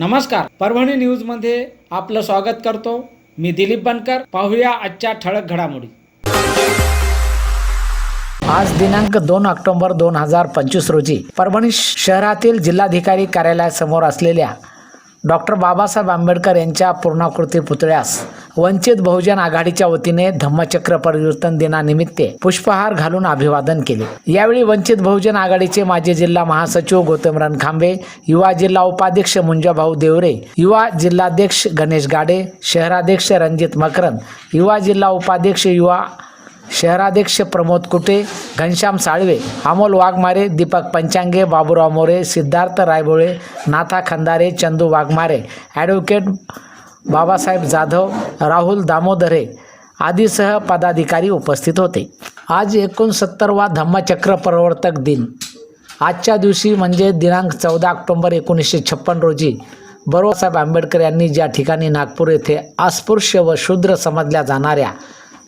नमस्कार. परभणी न्यूजमध्ये आपलं स्वागत करतो. मी दिलीप बनकर. पाहूया आजच्या ठळक घडामोडी. आज दिनांक दोन ऑक्टोबर दोन हजार पंचवीस रोजी परभणी शहरातील जिल्हाधिकारी कार्यालयासमोर असलेल्या डॉक्टर बाबासाहेब आंबेडकर यांच्या पूर्णाकृती पुतळ्यास वंचित बहुजन आघाडीच्या वतीने धम्मचक्र परिवर्तन दिनानिमित्त पुष्पहार घालून अभिवादन केले. यावेळी वंचित बहुजन आघाडीचे माजी जिल्हा महासचिव गौतम रणखांबे युवा जिल्हा उपाध्यक्ष मुंजाभाऊ देवरे युवा जिल्हाध्यक्ष गणेश गाडे शहराध्यक्ष रणजित मकरन युवा जिल्हा उपाध्यक्ष युवा शहराध्यक्ष प्रमोद कुटे घनश्याम साळवे अमोल वाघमारे दीपक पंचांगे बाबूराव मोरे सिद्धार्थ रायबोळे नाथा खंदारे चंदू वाघमारे ॲडव्होकेट बाबासाहेब जाधव राहुल दामोदरे आदीसह पदाधिकारी उपस्थित होते. आज एकोणसत्तरवा धम्मचक्र प्रवर्तक दिन. आजच्या दिवशी म्हणजे दिनांक चौदा ऑक्टोंबर एकोणीसशे छप्पन रोजी बरोबासाहेब आंबेडकर यांनी ज्या ठिकाणी नागपूर येथे अस्पृश्य व शूद्र समजल्या जाणाऱ्या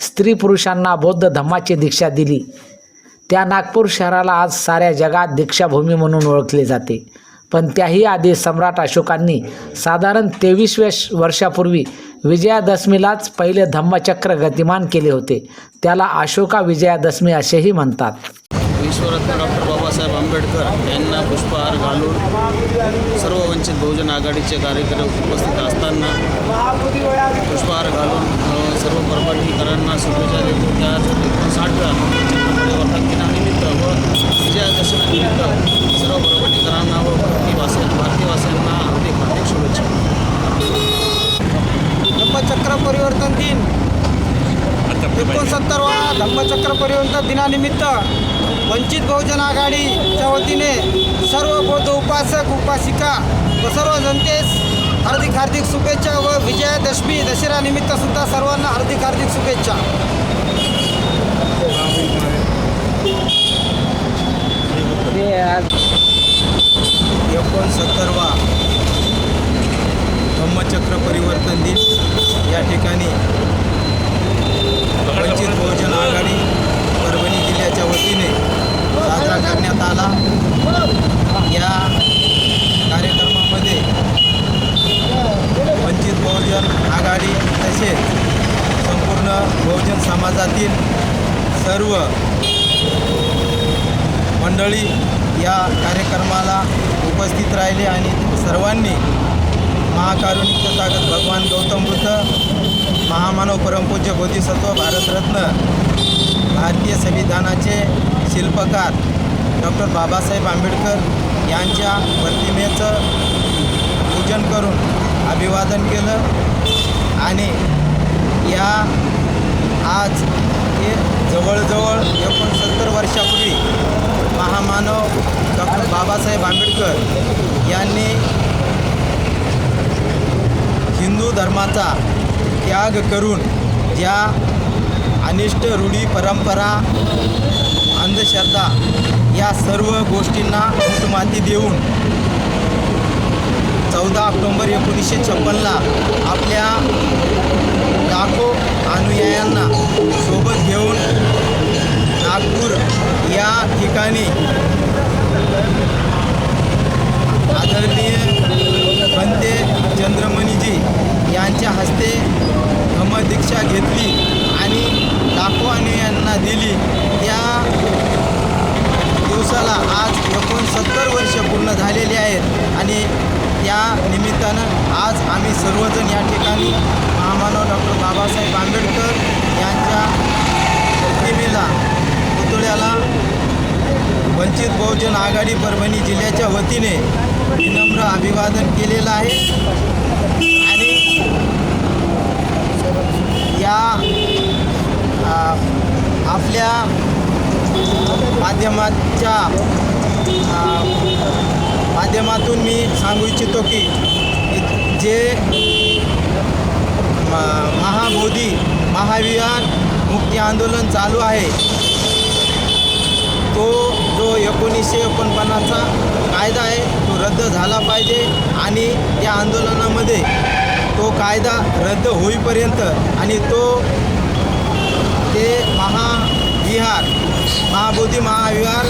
स्त्री पुरुषांना बौद्ध धम्माची दीक्षा दिली. त्या नागपूर शहराला आज साऱ्या जगात दीक्षाभूमी म्हणून ओळखले जाते. पण त्याही आधी सम्राट अशोकांनी साधारण तेवीसव्या श- वर्षापूर्वी विजयादशमीलाच पहिले धम्मचक्र गतिमान केले होते. त्याला अशोका विजयादशमी असेही म्हणतात. विश्वरत्न डॉक्टर बाबासाहेब आंबेडकर यांना पुष्पहार घालून सर्व वंचित बहुजन आघाडीचे कार्यक्रम उपस्थित असताना पुष्पहार घालून सर्व परभणीकरांना शुभेच्छा देतो त्या एकोणसाठव्या परिवर्तन दिनानिमित्त व विजयादशमीनिमित्त सर्व परभणीकरांना व भारतीय वासी भारतीय वासियांना हार्दिक हार्दिक शुभेच्छा धम्मचक्र परिवर्तन दिन. एकोणसत्तरवा धम्मचक्र परिवर्तन दिनानिमित्त वंचित बहुजन आघाडीच्या वतीने सर्व बौद्ध उपासक उपासिका व सर्व जनतेस हार्दिक हार्दिक शुभेच्छा व विजयादशमी दसऱ्यानिमित्त सुद्धा सर्वांना हार्दिक हार्दिक शुभेच्छा एकोणसत्तरवा धम्मचक्र परिवर्तन दिन या ठिकाणी वंचित बहुजन आघाडी परभणी जिल्ह्याच्या वतीने साजरा करण्यात आला या कार्यक्रमामध्ये वंचित बहुजन आघाडी तसेच संपूर्ण बहुजन समाजातील सर्व मंडळी या कार्यक्रमाला उपस्थित राहिले आणि सर्वांनी महाकारुणिक तागत भगवान गौतम बुद्ध महामानव परमपूज्य बोधिसत्व भारतरत्न भारतीय संविधानाचे शिल्पकार डॉक्टर बाबासाहेब आंबेडकर यांच्या प्रतिमेचं पूजन करून अभिवादन केलं आणि या आज हे जवळजवळ एकोणसत्तर वर्षापूर्वी महामानव डॉक्टर बाबासाहेब आंबेडकर यांनी हिंदू धर्माचा त्याग करून ज्या अनिष्ट रूढी परंपरा अंधश्रद्धा या सर्व गोष्टींना माती देऊन चौदा ऑक्टोंबर एकोणीसशे छप्पनला आपल्या लाखो अनुयायांना घेऊन नागपूर या ठिकाणी आदरणीय पंते चंद्रमणीजी यांच्या हस्ते धम्मदीक्षा घेतली आणि लाखवाने यांना दिली. त्या दिवसाला आज एकोणसत्तर वर्ष पूर्ण झालेली आहेत आणि त्या निमित्तानं आज आम्ही सर्वजण या ठिकाणी महामानव डॉक्टर बाबासाहेब आंबेडकर यांच्या प्रतिमेला पुतळ्याला वंचित बहुजन आघाडी परभणी जिल्ह्याच्या वतीने विनम्र अभिवादन केलेलं आहे. आणि या आपल्या माध्यमाच्या माध्यमातून मी सांगू इच्छितो की जे म- महाबोधी महाविहार मुक्ती आंदोलन चालू आहे. तो जो एकोणीसशे एकोणपन्नासचा कायदा आहे तो रद्द झाला पाहिजे आणि त्या आंदोलनामध्ये तो कायदा रद्द होईपर्यंत आणि तो ते महाविहार महाबोधी महाविहार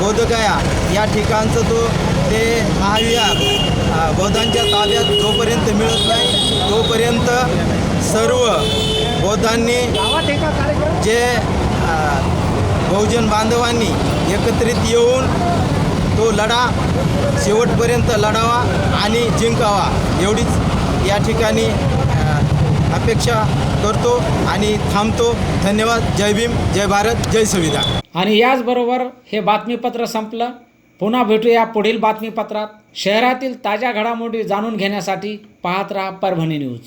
बोधगया या ठिकाणचं तो ते महाविहार बौद्धांच्या ताब्यात जोपर्यंत मिळत नाही तोपर्यंत सर्व बौद्धांनी जे बहुजन बांधवांनी एकत्रित येऊन तो लढा शेवटपर्यंत लढावा आणि जिंकावा एवढीच या ठिकाणी अपेक्षा करतो आणि थांबतो. धन्यवाद. जय भीम. जय भारत. जय संविधान. आणि याचबरोबर हे बातमीपत्र संपलं. पुन्हा भेटूया पुढील बातमीपत्रात. शहरातील ताज्या घडामोडी जाणून घेण्यासाठी पाहत राहा परभणी न्यूज.